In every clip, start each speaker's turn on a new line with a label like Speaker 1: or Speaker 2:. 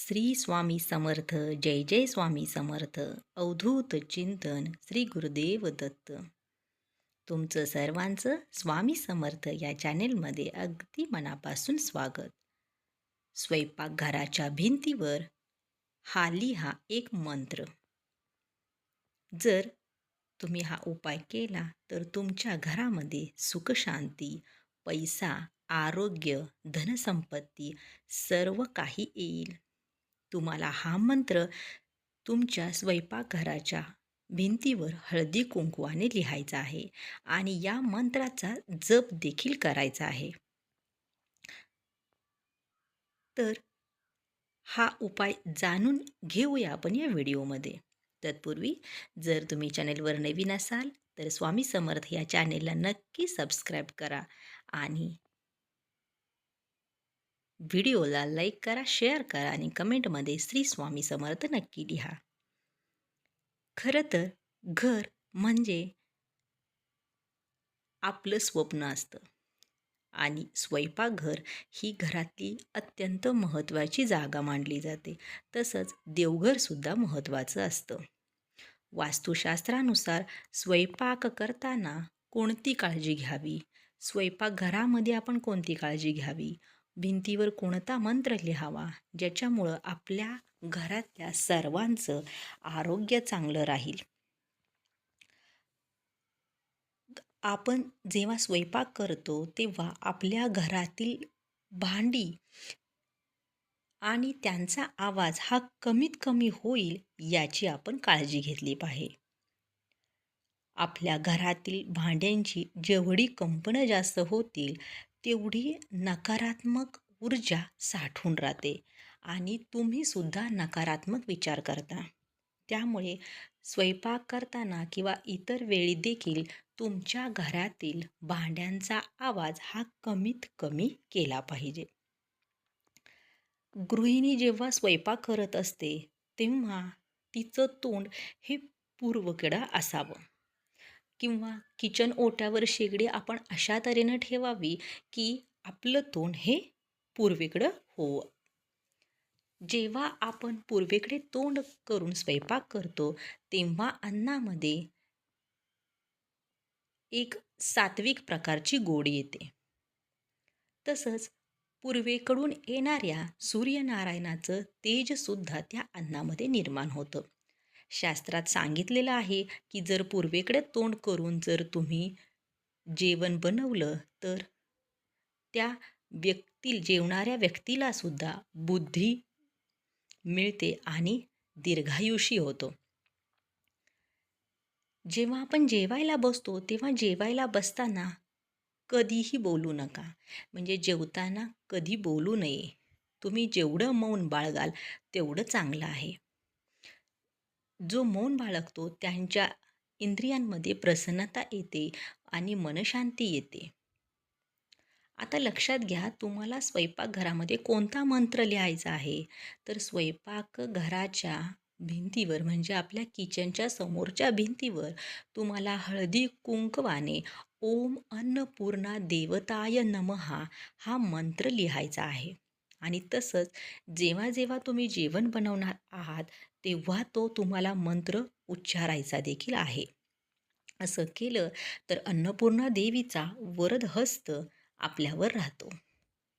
Speaker 1: श्री स्वामी समर्थ जय जय स्वामी समर्थ अवधूत चिंतन श्री गुरुदेव दत्त. तुमचं सर्वांचं स्वामी समर्थ या चॅनेलमध्ये अगदी मनापासून स्वागत. स्वयंपाकघराच्या भिंतीवर हाली हा एक मंत्र. जर तुम्ही हा उपाय केला तर तुमच्या घरामध्ये सुखशांती पैसा आरोग्य धनसंपत्ती सर्व काही येईल. तुम्हाला हा मंत्र तुमच्या स्वयंपाकघराच्या भिंतीवर हळदी कुंकवाने लिहायचा आहे आणि या मंत्राचा जप देखील करायचा आहे. तर हा उपाय जाणून घेऊया आपण या व्हिडिओमध्ये. तत्पूर्वी जर तुम्ही चॅनेलवर नवीन असाल तर स्वामी समर्थ या चॅनेलला नक्की सबस्क्राईब करा आणि व्हिडिओला लाईक करा शेअर करा आणि कमेंटमध्ये श्री स्वामी समर्थ नक्की लिहा. खरं तर घर म्हणजे आपलं स्वप्न असतं आणि स्वयंपाकघर ही घरातली अत्यंत महत्त्वाची जागा मानली जाते. तसंच देवघरसुद्धा महत्त्वाचं असतं. वास्तुशास्त्रानुसार स्वयंपाक करताना कोणती काळजी घ्यावी? स्वयंपाकघरामध्ये आपण कोणती काळजी घ्यावी? भिंतीवर कोणता मंत्र लिहावा ज्याच्यामुळं आपल्या घरातल्या सर्वांचं आरोग्य चांगलं राहील? आपण जेव्हा स्वयंपाक करतो तेव्हा आपल्या घरातील भांडी आणि त्यांचा आवाज हा कमीत कमी होईल याची आपण काळजी घेतली पाहिजे. आपल्या घरातील भांड्यांची जेवढी कंपनं जास्त होतील तेवढी नकारात्मक ऊर्जा साठून राहते आणि तुम्हीसुद्धा नकारात्मक विचार करता. त्यामुळे स्वयंपाक करताना किंवा इतर वेळी देखील तुमच्या घरातील भांड्यांचा आवाज हा कमीत कमी केला पाहिजे. गृहिणी जेव्हा स्वयंपाक करत असते तेव्हा तिचं तोंड हे पूर्वकडं असावं. किंवा किचन ओट्यावर शेगडी आपण अशा तऱ्हेनं ठेवावी की आपलं तोंड हे पूर्वेकडं होवं. जेव्हा आपण पूर्वेकडे तोंड करून स्वयंपाक करतो तेव्हा अन्नामध्ये एक सात्विक प्रकारची गोडी येते. तसंच पूर्वेकडून येणाऱ्या सूर्यनारायणाचं तेजसुद्धा त्या अन्नामध्ये निर्माण होतं. शास्त्रात सांगितलेलं आहे की जर पूर्वेकडे तोंड करून जर तुम्ही जेवण बनवलं तर त्या व्यक्ती जेवणाऱ्या व्यक्तीला सुद्धा बुद्धी मिळते आणि दीर्घायुषी होतो. जेव्हा आपण जेवायला बसतो तेव्हा जेवायला बसताना कधीही बोलू नका. म्हणजे जेवताना कधी बोलू नये. तुम्ही जेवढं मौन बाळगाल तेवढं चांगलं आहे. जो मौन बाळगतो त्यांच्या इंद्रियांमध्ये प्रसन्नता येते आणि मनशांती येते. आता लक्षात घ्या तुम्हाला स्वयंपाकघरामध्ये कोणता मंत्र लिहायचा आहे? तर स्वयंपाक घराच्या भिंतीवर म्हणजे आपल्या किचनच्या समोरच्या भिंतीवर तुम्हाला हळदी कुंकवाने ओम अन्नपूर्णा देवताय नमहा हा मंत्र लिहायचा आहे. आणि तसंच जेव्हा जेव्हा तुम्ही जेवण बनवणार आहात तेव्हा तो तुम्हाला मंत्र उच्चारायचा देखील आहे. असं केलं तर अन्नपूर्णा देवीचा वरद हस्त आपल्यावर राहतो.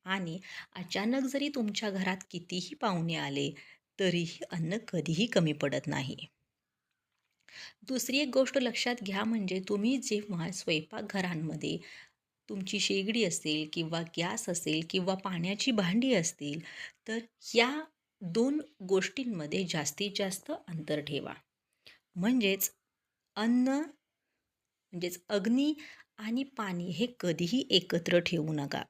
Speaker 1: आणि अचानक जरी तुमच्या घरात कितीही पाहुणे आले तरीही अन्न कधीही कमी पडत नाही. दुसरी एक गोष्ट लक्षात घ्या म्हणजे तुम्ही जेव्हा स्वयंपाकघरांमध्ये तुमची शेगडी असेल किंवा गॅस असेल किंवा पाण्याची भांडी असतील तर या दोन गोष्टींमध्ये जास्तीत जास्त अंतर ठेवा. म्हणजेच अन्न म्हणजेच अग्नी आणि पाणी हे कधीही एकत्र ठेवू नका.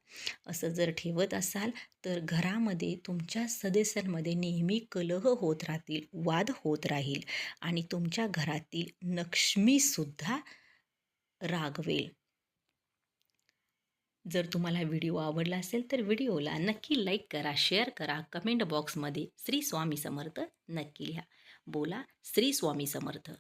Speaker 1: असं जर ठेवत असाल तर घरामध्ये तुमच्या सदस्यांमध्ये नेहमी कलह होत राहतील वाद होत राहील आणि तुमच्या घरातील लक्ष्मीसुद्धा रागवेल. जर तुम्हाला व्हिडिओ आवडला असेल तर व्हिडिओला नक्की लाईक करा शेअर करा. कमेंट बॉक्समध्ये श्री स्वामी समर्थ नक्की लिहा. बोला श्री स्वामी समर्थ.